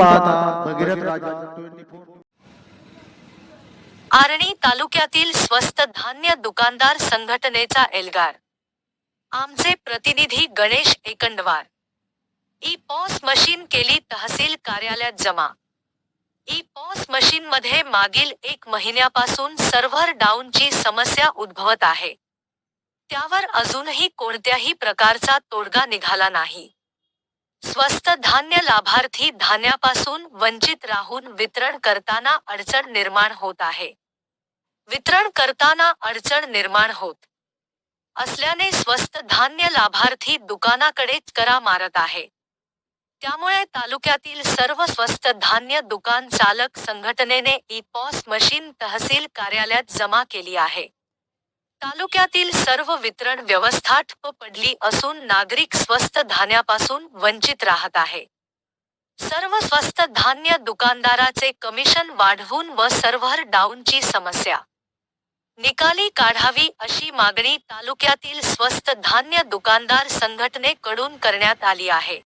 पाहता भगीरथ राजा 24. आर्णी तालुक्यातील स्वस्त धान्य दुकानदार संघटनेचा एल्गार. आमचे प्रतिनिधी Ganesh Ekandwar. E pos machine केली तहसील कार्यालयात जमा. ई पॉस मशीन मध्ये मागील एक महिन्यापासून सर्व्हर डाऊनची समस्या उद्भवत आहे. त्यावर अजूनही कोणत्याही प्रकारचा तोडगा निघाला नाही. स्वस्त धान्य लाभार्थी धान्यापासून वंचित राहून वितरण करताना अडचण निर्माण होत आहे. वितरण करताना अडचण निर्माण होत. असल्याने स्वस्त धान्य लाभार्थी दुकानाकडे करा मारत आहे. त्यामुळे तालुक्यातील सर्व स्वस्त धान्य दुकान चालक संघटनेने ई पॉस मशीन तहसील कार्यालयात जमा केली आहे. तालुक्यातील सर्व वितरण व्यवस्था ठप्प पडली असून नागरिक स्वस्त धान्यापासून वंचित राहत आहे. सर्व स्वस्त धान्य दुकानदाराचे कमिशन वाढवून व सर्व्हर डाऊनची समस्या. निकाली काढावी अशी मागणी तालुक्यातील स्वस्त धान्य दुकानदार संघटनेकडून करण्यात आली आहे.